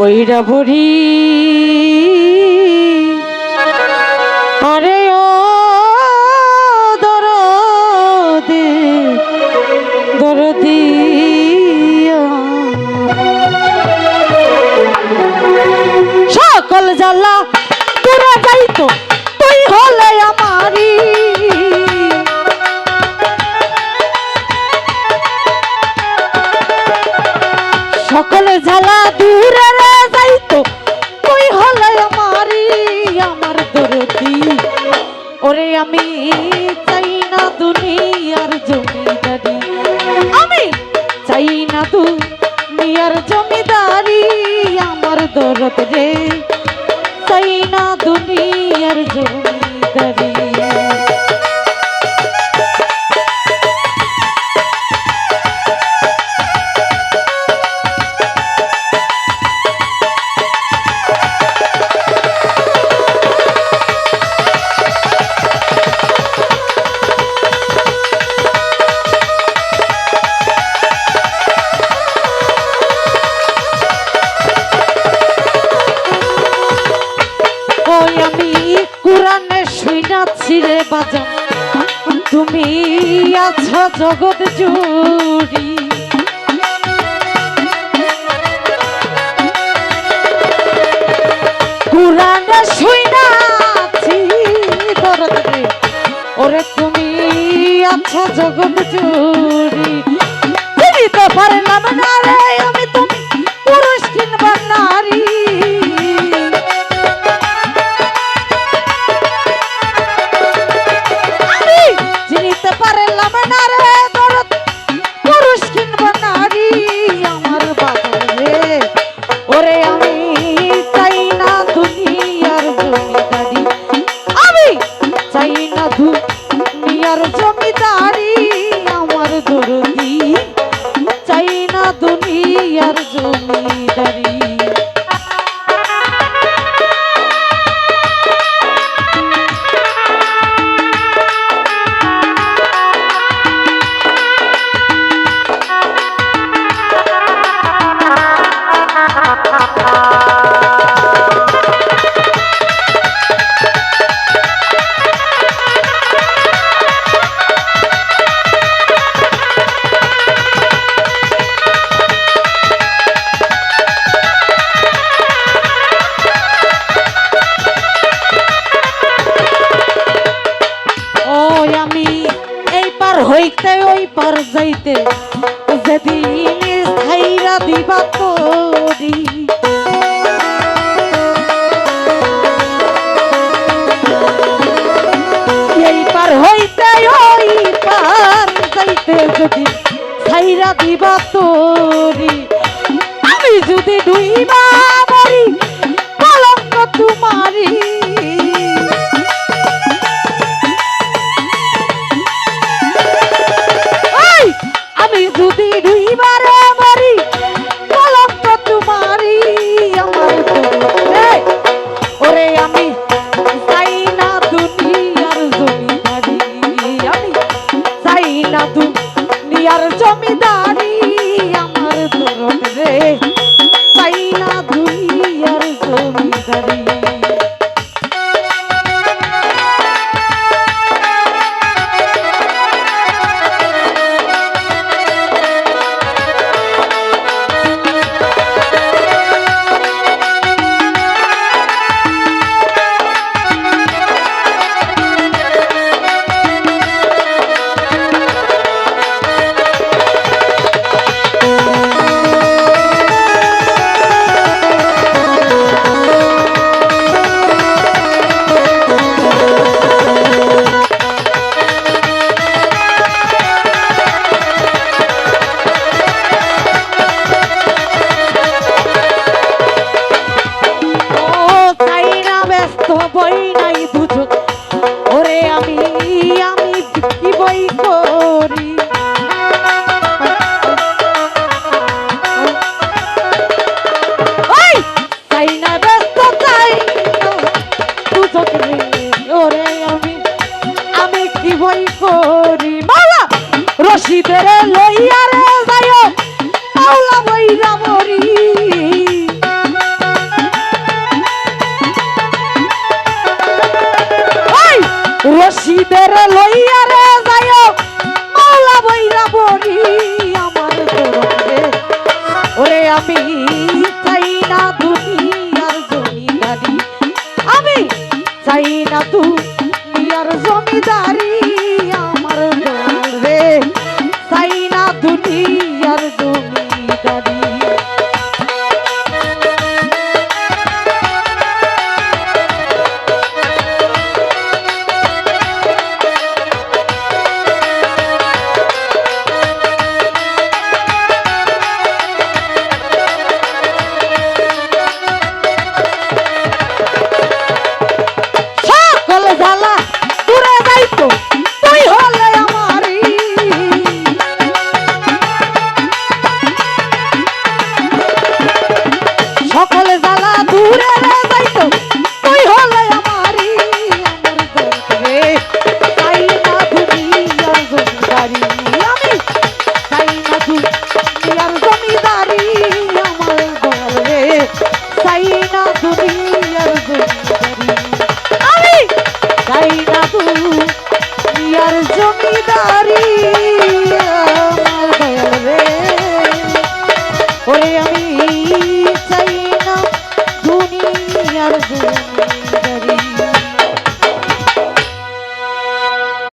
বৈরা বুড়ি আরে ও দরদে দরদি সকল জ্বালা তোরা যাইতো। জমিদারি বাজান তুমি আছো জগৎ জুড়ি। কোরআনে শুইনাছি দরদ ওরে তুমি আছো জগৎ জুড়ি। তুমি তো পারলাম না দুনিয়ার জমিদারি আমার দরদি চাই না দুনিয়ার জমিদারি। যাইতে যেদিন স্থায়ীরা দিবা তোরি। এই পার হইতে ওই পার যাইতে যদি ছাইরা দিবা তোরি। আমি যদি ডুইবা মরি, কলঙ্ক তোমারি চাই না দুনিয়ার জমিদারি আমার দরদ রে চাই না দুনিয়ার জমিদারি। জীবেরে লইয়া রে যায় আওলা বইরা মরি। রশিদের লইয়া রে যায় আওলা বইরা মরি আমার তোরে ওরে আমি চাই না দুনিয়ার জমিদারি, আমি চাই না দুনিয়ার জমিদারি। la comida.